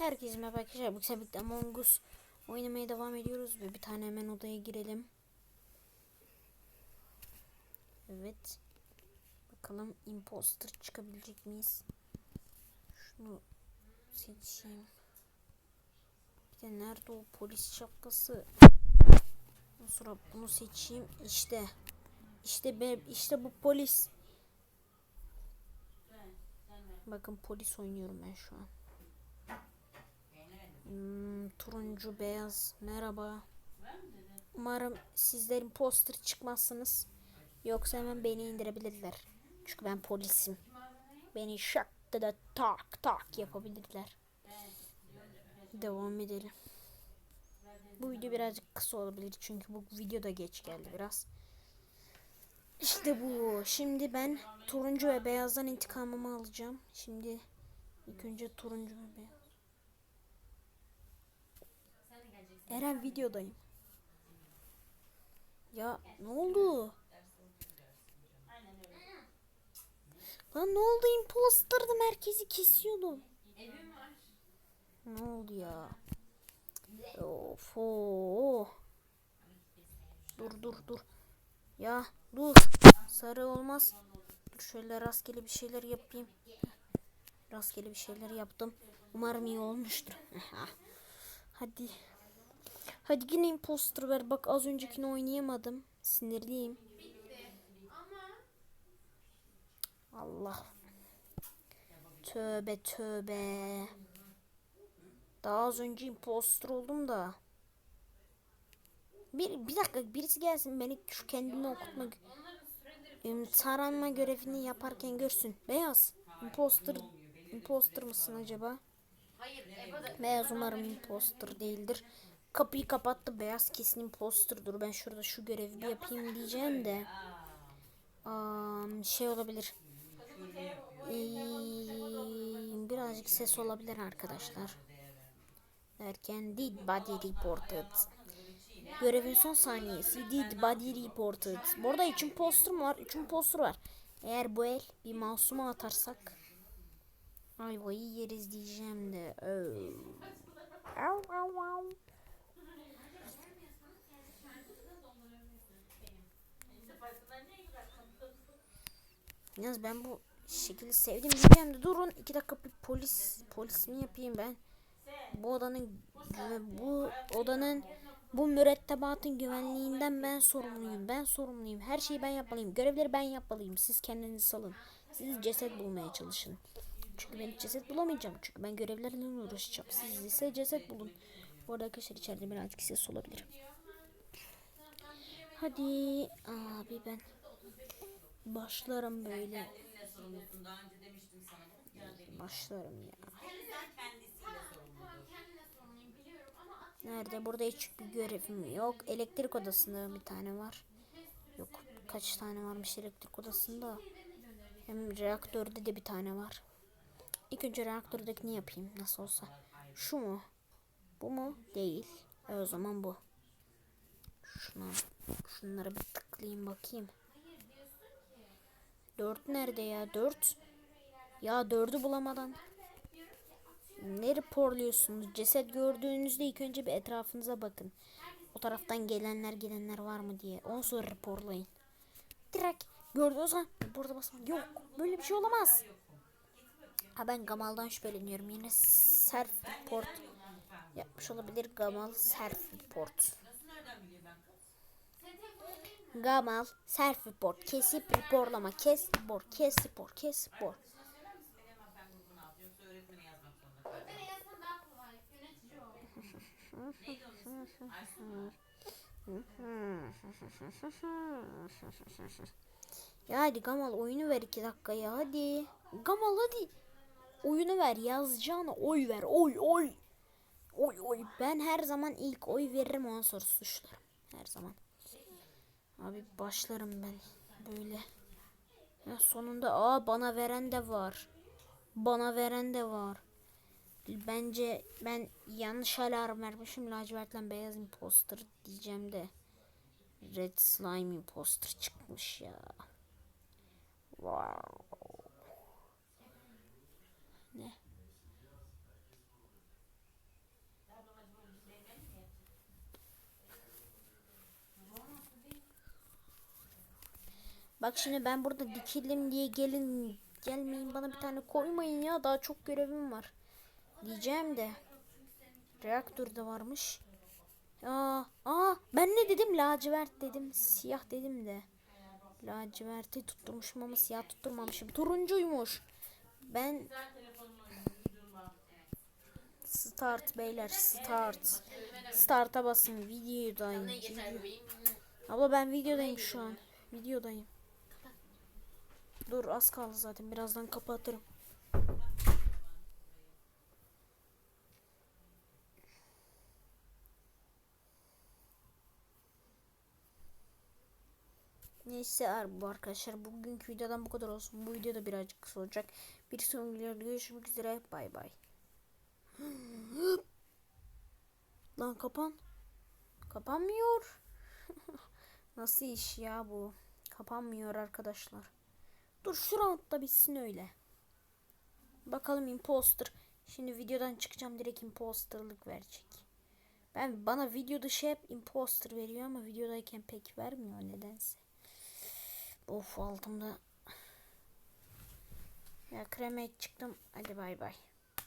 Herkese merhaba arkadaşlar. Bu sefer Among Us oynamaya devam ediyoruz ve bir tane hemen odaya girelim. Evet. Bakalım imposter çıkabilecek miyiz? Şunu seçeyim. Bir de nerede o polis şapkası? Sonra bunu seçeyim. İşte. İşte be, işte bu polis. Bakın polis oynuyorum ben şu an. Hmm, turuncu beyaz merhaba. Umarım sizlerin poster çıkmazsınız. Yoksa hemen beni indirebilirler. Çünkü ben polisim. Beni şak da tak tak yapabilirler. Devam edelim. Bu video birazcık kısa olabilir çünkü bu video da geç geldi biraz. İşte bu. Şimdi ben turuncu ve beyazdan intikamımı alacağım. Şimdi ilk önce turuncu ve beyaz. Eren videodayım. Ya ne oldu? Lan ne oldu? Imposter'dım herkesi kesiyordum. Ne oldu ya? Of. Dur dur dur. Ya dur. Sarı olmaz. Dur şöyle rastgele bir şeyler yapayım. Rastgele bir şeyler yaptım. Umarım iyi olmuştur. Hadi. Hadi yine imposter ver. Bak az öncekini oynayamadım. Sinirliyim. Allah. Tövbe tövbe. Daha az önce imposter oldum da. Bir, bir dakika birisi gelsin beni şu kendimi okutma em, taranma görevini yaparken görsün. Beyaz. Imposter imposter mısın acaba? Beyaz umarım imposter değildir. Kapıyı kapattı. Beyaz kesin imposterdur. Ben şurada şu görevi bir yapayım diyeceğim de. Am, şey olabilir. Ee, birazcık ses olabilir arkadaşlar. Derken did body reported. Görevin son saniyesi did body reported. Burada için poster var? Üçün poster var. Eğer bu el bir masuma atarsak ayvayı yeriz diyeceğim de. Oh. Yalnız ben bu şekilde sevdim diyeceğim de durun iki dakika bir polis polis mi yapayım ben? Bu odanın bu odanın bu mürettebatın güvenliğinden ben sorumluyum. Ben sorumluyum. Her şeyi ben yapmalıyım. Görevleri ben yapmalıyım. Siz kendinizi salın. Siz ceset bulmaya çalışın. Çünkü ben ceset bulamayacağım. Çünkü ben görevlerle uğraşacağım. Siz ise ceset bulun. Bu arada arkadaşlar içeride birazcık ses olabilir. Hadi abi ben başlarım böyle. Kendinle sorumlusun. Daha önce demiştim sana. Bu geldi. Başlarım ya. Nerede? Burada hiçbir görevim yok. Elektrik odasında bir tane var. Yok. Kaç tane varmış elektrik odasında? Hem reaktörde de bir tane var. İlk önce reaktördekini yapayım. Nasıl olsa. Şu mu? Bu mu? Değil. E o zaman bu. Şuna, şunları bir tıklayayım bakayım. Dört nerede ya? Dört. Ya dördü bulamadan. Ne raporluyorsunuz? Ceset gördüğünüzde ilk önce bir etrafınıza bakın. O taraftan gelenler gelenler var mı diye. Ondan sonra raporlayın. Direkt gördüğünüz zaman burada basın. Yok böyle bir şey olamaz. Ha ben Gamal'dan şüpheleniyorum. Yine self report yapmış olabilir Gamal self report. Gamal self report kesip raporlama kes report kes report kes mu? Ya hadi Gamal oyunu ver iki dakika ya hadi. Gamal hadi. Oyunu ver yazacağına oy ver oy oy. Oy oy ben her zaman ilk oy veririm ondan sonra suçlarım. Her zaman. Abi başlarım ben böyle. Ya sonunda aa bana veren de var. Bana veren de var. Bence ben yanlış alarm vermişim. Lacivertle beyaz imposter diyeceğim de. Red slime imposter çıkmış ya. Wow. Ne? Bak şimdi ben burada dikilim diye gelin gelmeyin bana bir tane koymayın ya daha çok görevim var. Diyeceğim de. Reaktörde varmış. Aa, aa ben ne dedim? Lacivert dedim. Siyah dedim de. Laciverti tutturmuşum ama siyah tutturmamışım. Turuncuymuş. Ben start beyler start. Start'a basın videodayım. Video- Abla ben videodayım şu an. Videodayım. Dur az kaldı zaten birazdan kapatırım. Neyse arkadaşlar bugünkü videodan bu kadar olsun. Bu video birazcık kısa olacak. Bir sonraki videoda görüşmek üzere. Bay bay. Lan kapan. Kapanmıyor. Nasıl iş ya bu? Kapanmıyor arkadaşlar. Dur şu roundda bitsin öyle. Bakalım imposter. Şimdi videodan çıkacağım direkt imposterlık verecek. Ben bana video dışı hep imposter veriyor ama videodayken pek vermiyor nedense. Of altımda. Ya kremeye çıktım. Hadi bay bay.